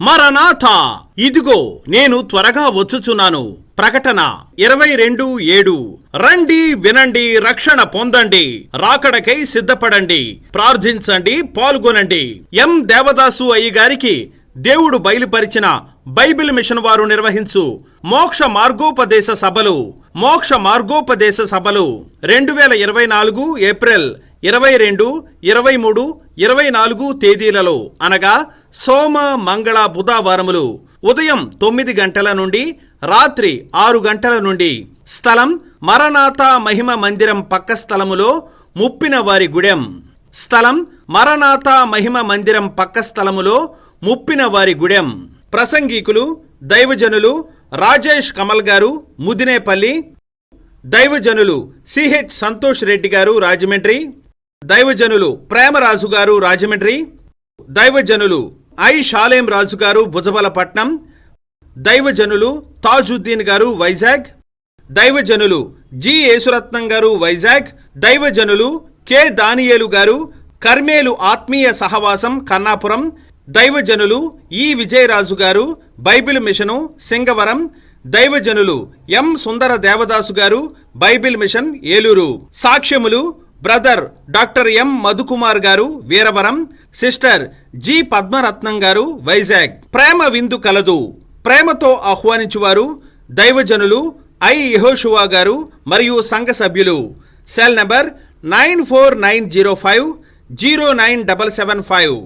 మరనాథ ఇదిగో నేను త్వరగా వచ్చుచున్నాను. ప్రకటన ఇరవై రెండు ఏడు. రండి వినండి రక్షణ పొందండి. రాకడకై సిద్ధపడండి. ప్రార్థించండి పాల్గొనండి. ఎం. దేవదాసు అయ్య గారికి దేవుడు బయలుపరిచిన బైబిల్ మిషన్ వారు నిర్వహించు మోక్ష మార్గోపదేశ సభలు. మోక్ష మార్గోపదేశ సభలు. రెండు వేల ఇరవై నాలుగు ఏప్రిల్ ఇరవై రెండు ఇరవై మూడు ఇరవై నాలుగు తేదీలలో అనగా సోమ మంగళ బుధవారములు ఉదయం తొమ్మిది గంటల నుండి రాత్రి ఆరు గంటల నుండి స్థలం మరనాథ మహిమ మందిరం పక్క స్థలములో ముప్పిన వారి గుడెం. స్థలం మరనాథ మహిమ మందిరం పక్క స్థలములో ముప్పిన వారి గుడెం. ప్రసంగికులు దైవజనులు రాజేష్ కమల్ గారు ముదినేపల్లి. దైవజనులు సిహెచ్ సంతోష్ రెడ్డి గారు రాజమండ్రి. దైవజనులు ప్రేమరాజు గారు రాజమండ్రి దైవజనులు ఐ షాలేం రాజు గారు భుజబలపట్నం దైవజనులు తాజుద్దీన్ గారు వైజాగ్ దైవజనులు జి యేసురత్నం గారు వైజాగ్ దైవజనులు కె దానియేలు గారు కర్మేలు ఆత్మీయ సహవాసం కన్నాపురం దైవజనులు ఈ విజయరాజు గారు బైబిల్ మిషను సింగవరం దైవజనులు M Sundara Devadasu garu Bible mission Eluru. సాక్ష్యములు brother doctor M Madhukumar garu Veeravaram. Sister G పద్మరత్నం గారు వైజాగ్. ప్రేమ విందు కలదు. ప్రేమతో ఆహ్వానించువారు దైవజనులు ఐ యహోషువా గారు మరియు సంఘ సభ్యులు. Cell number nine four nine zero five zero nine double seven five.